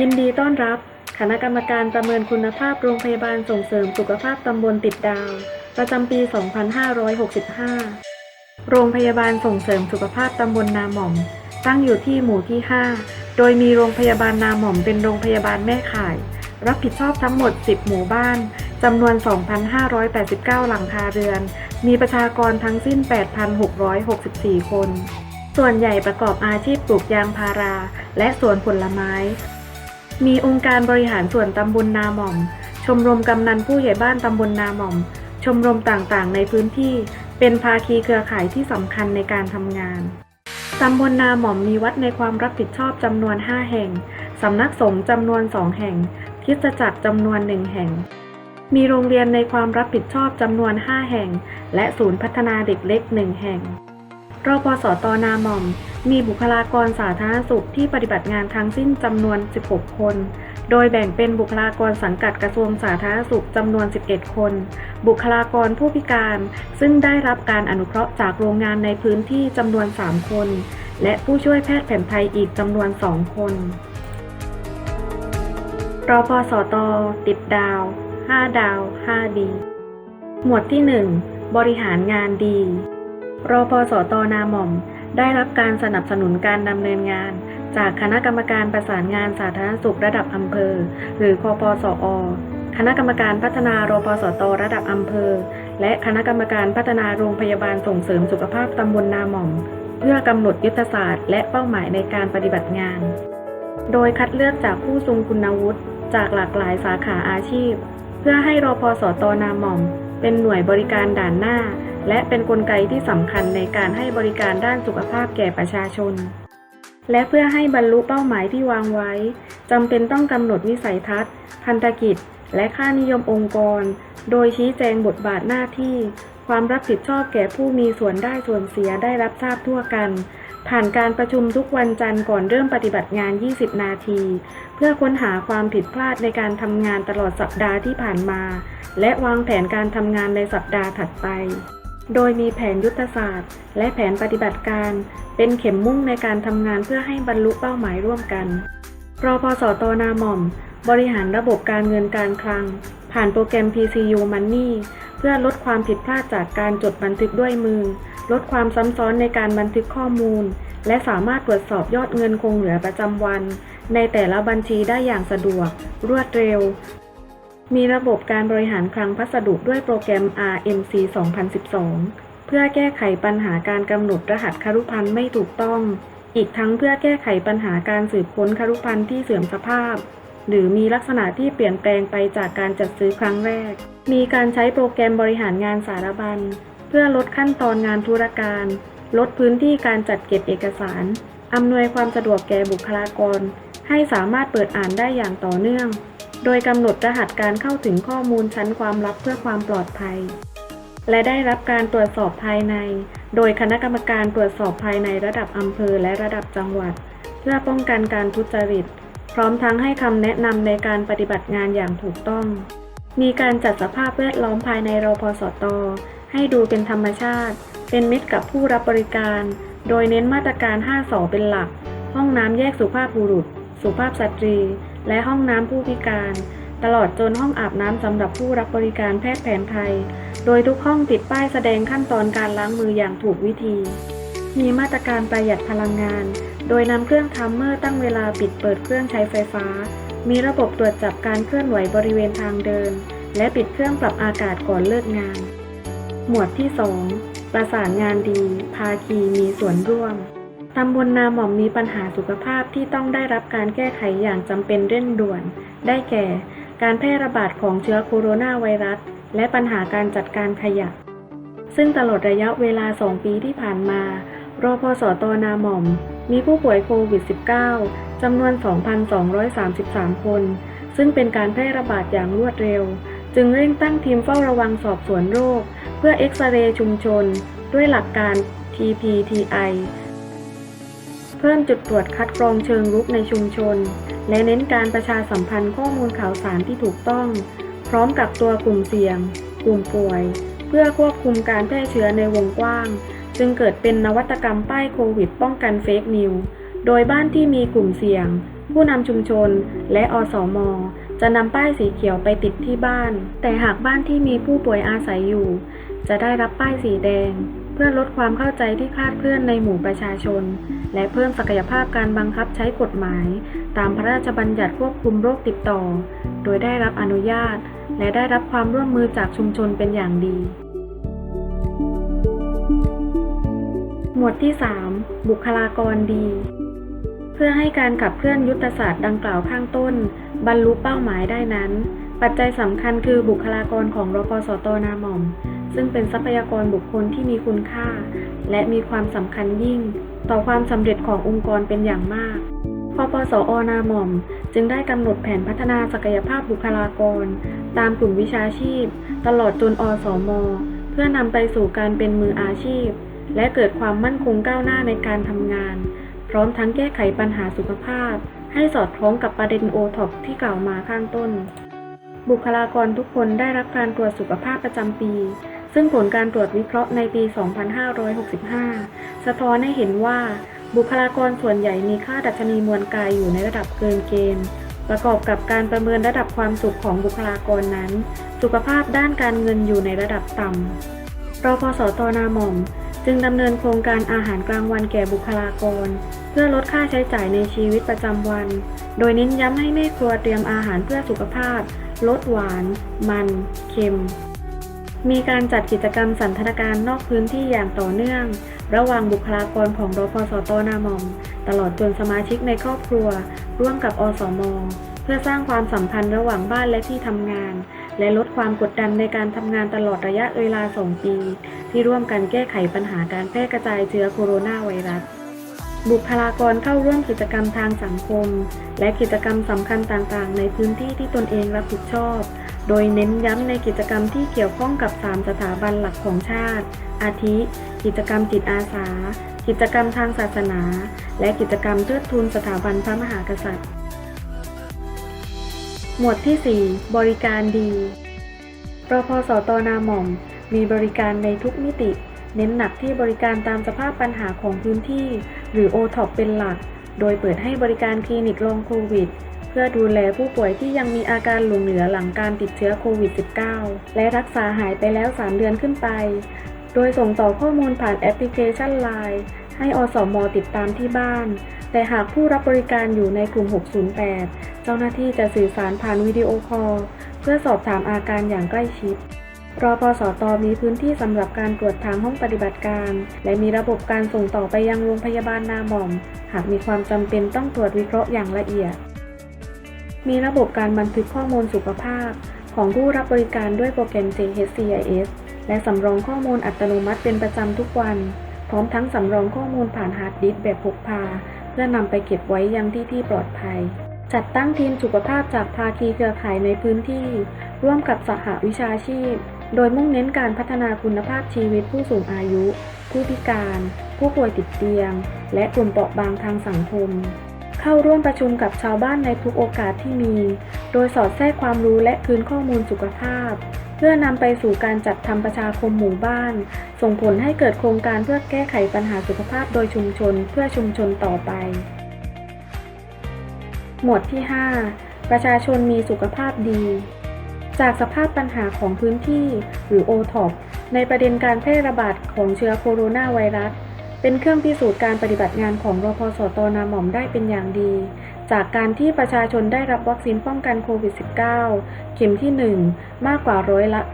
ยินดีต้อนรับ คณะกรรมการประเมินคุณภาพโรงพยาบาลส่งเสริมสุขภาพตำบลติดดาว ประจำปี 2565 โรงพยาบาลส่งเสริมสุขภาพตำบลนาหม่อม ตั้งอยู่ที่หมู่ที่ 5 โดยมีโรงพยาบาลนาหม่อมเป็นโรงพยาบาลแม่ข่าย รับผิดชอบทั้งหมด 10 หมู่บ้านจำนวน 2,589 หลังคาเรือน มีประชากรทั้งสิ้น 8,664 คน ส่วนใหญ่ประกอบอาชีพปลูกยางพารา และสวนผลไม้ มีองค์การบริหารส่วนตำบลนาหม่อม ชมรมกำนันผู้ใหญ่บ้านตำบลนาหม่อม ชมรมต่างๆ ในพื้นที่เป็นภาคีเครือข่ายที่สำคัญในการทำงาน ตำบลนาหม่อมมีวัดในความรับผิดชอบจำนวน 5 แห่ง สำนักสงฆ์จำนวน 2 แห่งคริสตจักรจำนวน 1 แห่ง มีโรงเรียนในความรับผิดชอบจำนวน 5 แห่ง และศูนย์พัฒนาเด็กเล็ก 1 แห่ง รพสตนาหม่อม มีบุคลากรสาธารณสุขที่ปฏิบัติงานทั้งสิ้นจำนวน 16 คน โดยแบ่งเป็นบุคลากรสังกัดกระทรวงสาธารณสุขจำนวน 11 คน บุคลากรผู้พิการ ซึ่งได้รับการอนุเคราะห์จากโรงงานในพื้นที่จำนวน 3 คน และผู้ช่วยแพทย์แผนไทยอีกจำนวน 2 คนรพสต ติดดาว 5 ดาว 5 ดี หมวดที่ 1 บริหารงานดี รอพสตนาหม่อม ได้รับการสนับสนุนการดำเนินงาน จากคณะกรรมการประสานงานสาธารณสุขระดับอำเภอ หรือคปสอคณะกรรมการพัฒนารพสตระดับอำเภอ และคณะกรรมการพัฒนาโรงพยาบาลส่งเสริมสุขภาพตำบลนาหม่อม เพื่อกำหนดยุทธศาสตร์และเป้าหมายในการปฏิบัติงาน โดยคัดเลือกจากผู้ทรงคุณวุฒิจากหลากหลายสาขาอาชีพ เพื่อให้รพสตนาหม่อม เป็นหน่วยบริการด่านหน้า และเป็นนกลไกที่สำคัญในการให้บริการด้านสุขภาพแก่ประชาชน และเพื่อให้บรรลุเป้าหมายที่วางไว้จำเป็นต้องกำหนดวิสัยทัศน์ พันธกิจ และค่านิยมองค์กร โดยชี้แจงบทบาทหน้าที่ ความรับผิดชอบแก่ผู้มีส่วนได้ส่วนเสียได้รับทราบทั่วกัน ผ่านการประชุมทุกวันจันทร์ก่อนเริ่มปฏิบัติงาน 20 นาที เพื่อค้นหาความผิดพลาดในการทำงานตลอดสัปดาห์ที่ผ่านมา และวางแผนการทำงานในสัปดาห์ถัดไป โดยมีแผนยุทธศาสตร์ และแผนปฏิบัติการ เป็นเข็มมุ่งในการทำงานเพื่อให้บรรลุเป้าหมายร่วมกันรพสตนาหม่อม บริหารระบบการเงินการคลัง ผ่านโปรแกรม PCU Money เพื่อลดความผิดพลาดจากการจดบันทึกด้วยมือ ลดความซ้ำซ้อนในการบันทึกข้อมูล และสามารถตรวจสอบยอดเงินคงเหลือประจำวัน ในแต่ละบัญชีได้อย่างสะดวก รวดเร็ว มีระบบการบริหารคลังพัสดุด้วยโปรแกรม RMC 2012 เพื่อแก้ไขปัญหาการกำหนดรหัสคารุพันธ์ไม่ถูกต้อง อีกทั้งเพื่อแก้ไขปัญหาการสืบค้นคารุพันธ์ที่เสื่อมสภาพ หรือมีลักษณะที่เปลี่ยนแปลงไปจากการจัดซื้อครั้งแรก มีการใช้โปรแกรมบริหารงานสารบัญ เพื่อลดขั้นตอนงานธุรการ ลดพื้นที่การจัดเก็บเอกสาร อำนวยความสะดวกแก่บุคลากร ให้สามารถเปิดอ่านได้อย่างต่อเนื่อง โดยกำหนดรหัสการเข้าถึงข้อมูลชั้นความลับเพื่อความปลอดภัย และได้รับการตรวจสอบภายใน โดยคณะกรรมการตรวจสอบภายในระดับอำเภอและระดับจังหวัด เพื่อป้องกันการทุจริต พร้อมทั้งให้คำแนะนำในการปฏิบัติงานอย่างถูกต้อง มีการจัดสภาพแวดล้อมภายในรพสต ให้ดูเป็นธรรมชาติ เป็นมิตรกับผู้รับบริการ โดยเน้นมาตรการ 5สอเป็นหลัก ห้องน้ำแยกสุภาพบุรุษ สุภาพสตรี และห้องน้ำผู้พิการ ตลอดจนห้องอาบน้ำสำหรับผู้รับบริการแพทย์แผนไทย โดยทุกห้องติดป้ายแสดงขั้นตอนการล้างมืออย่างถูกวิธี มีมาตรการประหยัดพลังงาน โดยนำเครื่องทัมเมอร์ตั้งเวลาปิดเปิดเครื่องใช้ไฟฟ้า มีระบบตรวจจับการเคลื่อนไหวบริเวณทางเดิน และปิดเครื่องปรับอากาศก่อนเลิกงาน หมวดที่ 2 ประสานงานดี ภาคีมีส่วนร่วม ตำบลนาหม่อมมีปัญหาสุขภาพที่ต้องได้รับการแก้ไขอย่างจำเป็นเร่งด่วน ได้แก่ การแพร่ระบาดของเชื้อโคโรนาไวรัส และปัญหาการจัดการขยะ ซึ่งตลอดระยะเวลา 2 ปีที่ผ่านมารพสตนาหม่อม มีผู้ป่วยโควิด -19 จำนวน 2,233 คน ซึ่งเป็นการแพร่ระบาดอย่างรวดเร็ว จึงเร่งตั้งทีมเฝ้าระวังสอบสวนโรค เพื่อเอ็กซเรย์ชุมชน ด้วยหลักการ TPTI เพิ่มจุดตรวจคัดกรองเชิงรุกในชุมชน และเน้นการประชาสัมพันธ์ข้อมูลข่าวสารที่ถูกต้อง พร้อมกับตัวกลุ่มเสี่ยง กลุ่มป่วย เพื่อควบคุมการแพร่เชื้อในวงกว้าง จึงเกิดเป็นนวัตกรรมป้ายโควิด ป้องกันเฟกนิวโดยบ้านที่มีกลุ่มเสี่ยง ผู้นำชุมชน และอสมจะนำป้ายสีเขียวไปติดที่บ้าน แต่หากบ้านที่มีผู้ป่วยอาศัยอยู่ จะได้รับป้ายสีแดง เพื่อลดความเข้าใจที่คลาดเคลื่อนในหมู่ประชาชน และเพิ่มศักยภาพการบังคับใช้กฎหมาย ตามพระราชบัญญัติควบคุมโรคติดต่อ โดยได้รับอนุญาต และได้รับความร่วมมือจากชุมชนเป็นอย่างดี หมวดที่ 3 บุคลากรดี เพื่อให้การขับเคลื่อนยุทธศาสตร์ดังกล่าวข้างต้น บรรลุเป้าหมายได้นั้น ปัจจัยสำคัญคือบุคลากรของรปสตนาหม่อมซึ่งเป็นทรัพยากรบุคคลที่มีคุณค่า และมีความสำคัญยิ่ง ต่อความสำเร็จขององค์กรเป็นอย่างมากพปสอนาหม่อม จึงได้กำหนดแผนพัฒนาศักยภาพบุคลากร ตามกลุ่มวิชาชีพ ตลอดจนอสมเพื่อนำไปสู่การเป็นมืออาชีพ และเกิดความมั่นคงก้าวหน้าในการทำงาน พร้อมทั้งแก้ไขปัญหาสุขภาพ ให้สอดคล้องกับประเด็นโอท็อปที่กล่าวมาข้างต้น บุคลากรทุกคนได้รับการตรวจสุขภาพประจำปี ซึ่งผลการตรวจวิเคราะห์ในปี 2565 สะท้อนให้เห็นว่า บุคลากรส่วนใหญ่มีค่าดัชนีมวลกายอยู่ในระดับเกินเกณฑ์ ประกอบกับการประเมินระดับความสุขของบุคลากรนั้น สุขภาพด้านการเงินอยู่ในระดับต่ำรพสตนาหม่อม จึงดำเนินโครงการอาหารกลางวันแก่บุคลากร เพื่อลดค่าใช้จ่ายในชีวิตประจำวัน โดยเน้นย้ำให้แม่ครัวเตรียมอาหารเพื่อสุขภาพ ลดหวาน มัน เค็ม มีการจัดกิจกรรมสันทนาการนอกพื้นที่อย่างต่อเนื่อง ระหว่างบุคลากรของรพสตนาหม่อม ตลอดจนสมาชิกในครอบครัว ร่วมกับอสม เพื่อสร้างความสัมพันธ์ระหว่างบ้านและที่ทำงาน และลดความกดดันในการทำงานตลอดระยะเวลา 2 ปี ที่ร่วมกันแก้ไขปัญหาการแพร่กระจายเชื้อโคโรนาไวรัสบุคลากรเข้าร่วมกิจกรรมทางสังคม และกิจกรรมสำคัญต่างๆ ในพื้นที่ที่ตนเองรับผิดชอบ โดยเน้นย้ำในกิจกรรมที่เกี่ยวข้องกับ 3 สถาบันหลักของชาติ อาทิ กิจกรรมจิตอาสา กิจกรรมทางศาสนา และกิจกรรมเทิดทูนสถาบันพระมหากษัตริย์ หมวดที่ 4 บริการดีรพสตนาหม่อม มีบริการในทุกมิติ เน้นหนักที่บริการตามสภาพปัญหาของพื้นที่ หรือ o t o p เป็นหลัก โดยเปิดให้บริการคลินิกลองโควิด เพื่อดูแลผู้ป่วยที่ยังมีอาการหลงเหลือหลังการติดเชื้อโควิด -19 และรักษาหายไปแล้ว 3 เดือนขึ้นไป โดยส่งต่อข้อมูลผ่านแอปพลิเคชัน Line ให้อสมติดตามที่บ้าน แต่หากผู้รับบริการอยู่ในกลุ่ม 608 เจ้าหน้าที่จะสื่อสารผ่านวิดีโอคอลเพื่อสอบถามอาการอย่างใกล้ชิดรอพสตอมีพื้นที่สำหรับการตรวจทางห้องปฏิบัติการ และมีระบบการส่งต่อไปยังโรงพยาบาลนาหม่อม หากมีความจำเป็นต้องตรวจวิเคราะห์อย่างละเอียด มีระบบการบันทึกข้อมูลสุขภาพ ของผู้รับบริการด้วยโปรแกรม JHCIS และสำรองข้อมูลอัตโนมัติเป็นประจำทุกวัน พร้อมทั้งสำรองข้อมูลผ่านฮาร์ดดิสก์แบบพกพา เพื่อนำไปเก็บไว้ยังที่ที่ปลอดภัย จัดตั้งทีมสุขภาพจากภาคีเครือข่ายในพื้นที่ ร่วมกับสหวิชาชีพ โดยมุ่งเน้นการพัฒนาคุณภาพชีวิตผู้สูงอายุ ผู้พิการ ผู้ป่วยติดเตียง และกลุ่มเปราะบางทางสังคม เข้าร่วมประชุมกับชาวบ้านในทุกโอกาสที่มี โดยสอดแทรกความรู้และคืนข้อมูลสุขภาพ เพื่อนำไปสู่การจัดทำประชาคมหมู่บ้าน ส่งผลให้เกิดโครงการเพื่อแก้ไขปัญหาสุขภาพโดยชุมชนเพื่อชุมชนต่อไป หมวดที่ 5 ประชาชนมีสุขภาพดีจากสภาพปัญหาของพื้นที่หรือ o t o p ในประเด็นการแพร่ระบาดของเชื้อโคโรนาไวรัส เป็นเครื่องพิสูจน์การปฏิบัติงานของรพสตนาหม่อมได้เป็นอย่างดี จากการที่ประชาชนได้รับวัคซีนป้องกันโควิด -19 เข็มที่ 1 มากกว่าร้อยละ 95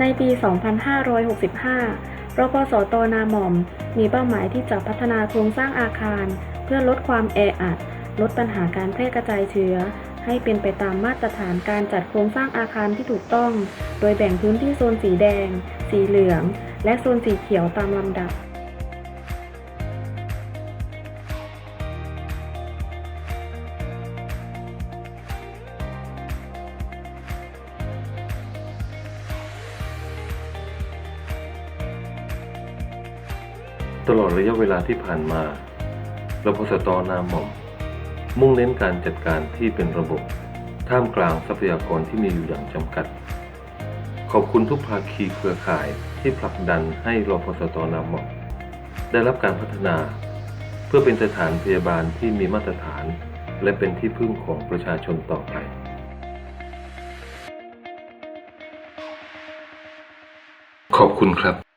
ในปี 2565 รพสตนาหม่อม มีเป้าหมายที่จะพัฒนาโครงสร้างอาคาร เพื่อลดความแออัด ลดปัญหาการแพร่กระจายเชื้อ ให้เป็นไปตามมาตรฐานการจัดโครงสร้างอาคารที่ถูกต้อง โดยแบ่งพื้นที่โซนสีแดง สีเหลือง และโซนสีเขียวตามลำดับตลอดระยะเวลาที่ผ่านมารพสตนามหม่อม มุ่งเน้นการจัดการที่เป็นระบบ ท่ามกลางทรัพยากรที่มีอยู่อย่างจำกัด ขอบคุณทุกภาคีเครือข่ายที่ผลักดันให้รพสตนามอมได้รับการพัฒนา เพื่อเป็นสถานพยาบาลที่มีมาตรฐาน และเป็นที่พึ่งของประชาชนต่อไปขอบคุณครับ